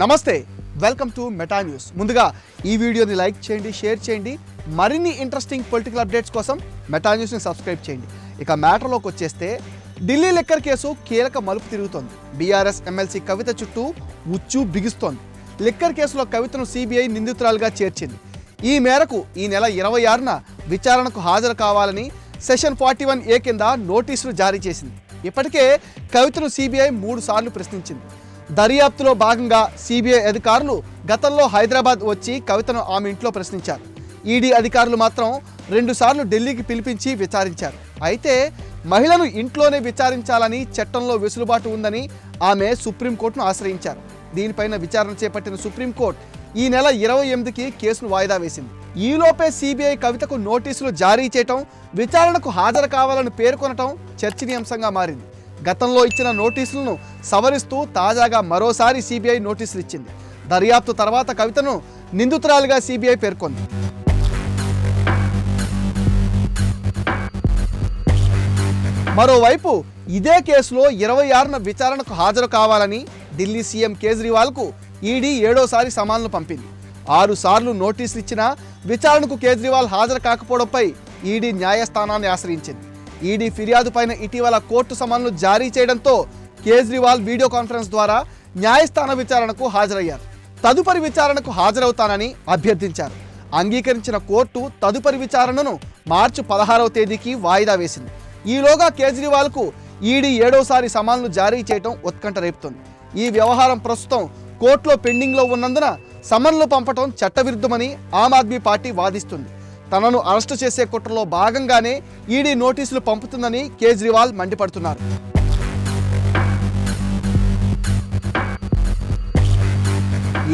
నమస్తే welcome to meta news ముందుగా ఈ వీడియోని లైక్ చేయండి షేర్ చేయండి. మరిన్ని ఇంట్రెస్టింగ్ పొలిటికల్ అప్డేట్స్ కోసం మెటా న్యూస్ని సబ్స్క్రైబ్ చేయండి. ఇక మ్యాటర్లోకి వచ్చేస్తే ఢిల్లీ లెక్కర్ కేసు కీలక మలుపు తిరుగుతోంది. బీఆర్ఎస్ ఎమ్మెల్సీ కవిత చుట్టూ ఉచ్చు బిగుస్తోంది. లిక్కర్ కేసులో కవితను సిబిఐ నిందితురాలుగా చేర్చింది. ఈ మేరకు ఈ నెల ఇరవై ఆరున విచారణకు హాజరు కావాలని సెషన్ ఫార్టీ వన్ ఏ కింద నోటీసులు జారీ చేసింది. ఇప్పటికే కవితను సిబిఐ మూడు సార్లు ప్రశ్నించింది. దర్యాప్తులో భాగంగా సిబిఐ అధికారులు గతంలో హైదరాబాద్ వచ్చి కవితను ఆమె ఇంట్లో ప్రశ్నించారు. ఈడీ అధికారులు మాత్రం రెండుసార్లు ఢిల్లీకి పిలిపించి విచారించారు. అయితే మహిళను ఇంట్లోనే విచారించాలని చట్టంలో వెసులుబాటు ఉందని ఆమె సుప్రీంకోర్టును ఆశ్రయించారు. దీనిపైన విచారణ చేపట్టిన సుప్రీంకోర్టు ఈ నెల ఇరవై ఎనిమిదికి కేసును వాయిదా వేసింది. ఈలోపే సిబిఐ కవితకు నోటీసులు జారీ చేయటం విచారణకు హాజరు కావాలని పేర్కొనటం చర్చనీయాంశంగా మారింది. గతంలో ఇచ్చిన నోటీసులను సవరిస్తూ తాజాగా మరోసారి సిబిఐ నోటీసులు ఇచ్చింది. దర్యాప్తు తర్వాత కవితను నిందితురాలుగా సిబిఐ పేర్కొంది. మరోవైపు ఇదే కేసులో ఇరవై ఆరున విచారణకు హాజరు కావాలని ఢిల్లీ సీఎం కేజ్రీవాల్కు ఈడీ ఏడోసారి సమాన్లు పంపింది. ఆరు సార్లు నోటీసులు ఇచ్చినా విచారణకు కేజ్రీవాల్ హాజరు కాకపోవడంపై ఈడీ న్యాయస్థానాన్ని ఆశ్రయించింది. ఈడీ ఫిర్యాదుపైన ఇటీవల కోర్టు సమన్లు జారీ చేయడంతో కేజ్రీవాల్ వీడియో కాన్ఫరెన్స్ ద్వారా న్యాయస్థాన విచారణకు హాజరయ్యారు. తదుపరి విచారణకు హాజరవుతానని అభ్యర్థించారు. అంగీకరించిన కోర్టు తదుపరి విచారణను మార్చి పదహారవ తేదీకి వాయిదా వేసింది. ఈలోగా కేజ్రీవాల్కు ఈడీ ఏడోసారి సమాన్లు జారీ చేయడం ఉత్కంఠ రేపుతోంది. ఈ వ్యవహారం ప్రస్తుతం కోర్టులో పెండింగ్లో ఉన్నందున సమన్లు పంపటం చట్టవిరుద్ధమని ఆమ్ ఆద్మీ పార్టీ వాదిస్తుంది. తనను అరెస్టు చేసే కుట్రలో భాగంగానే ఈడీ నోటీసులు పంపుతుందని కేజ్రీవాల్ మండిపడుతున్నారు.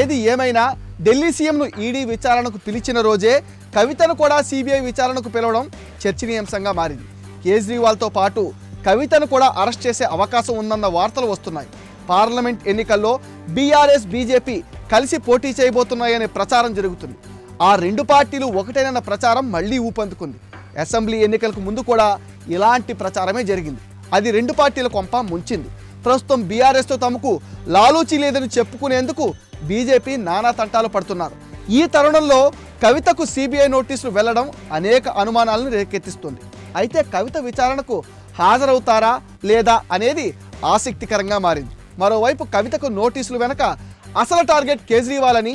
ఏది ఏమైనా ఢిల్లీ సీఎంను ఈడీ విచారణకు పిలిచిన రోజే కవితను కూడా సిబిఐ విచారణకు పిలవడం చర్చనీయాంశంగా మారింది. కేజ్రీవాల్తో పాటు కవితను కూడా అరెస్ట్ చేసే అవకాశం ఉందన్న వార్తలు వస్తున్నాయి. పార్లమెంట్ ఎన్నికల్లో బీఆర్ఎస్ బీజేపీ కలిసి పోటీ చేయబోతున్నాయనే ప్రచారం జరుగుతుంది. ఆ రెండు పార్టీలు ఒకటేనన్న ప్రచారం మళ్ళీ ఊపందుకుంది. అసెంబ్లీ ఎన్నికలకు ముందు కూడా ఇలాంటి ప్రచారమే జరిగింది. అది రెండు పార్టీల కొంప ముంచింది. ప్రస్తుతం బీఆర్ఎస్తో తమకు లాలూచీ లేదని చెప్పుకునేందుకు బీజేపీ నానా తంటాలు పడుతున్నారు. ఈ తరుణంలో కవితకు సిబిఐ నోటీసులు వెళ్ళడం అనేక అనుమానాలను రేకెత్తిస్తుంది. అయితే కవిత విచారణకు హాజరవుతారా లేదా అనేది ఆసక్తికరంగా మారింది. మరోవైపు కవితకు నోటీసులు వెనక అసలు టార్గెట్ కేజ్రీవాల్ అని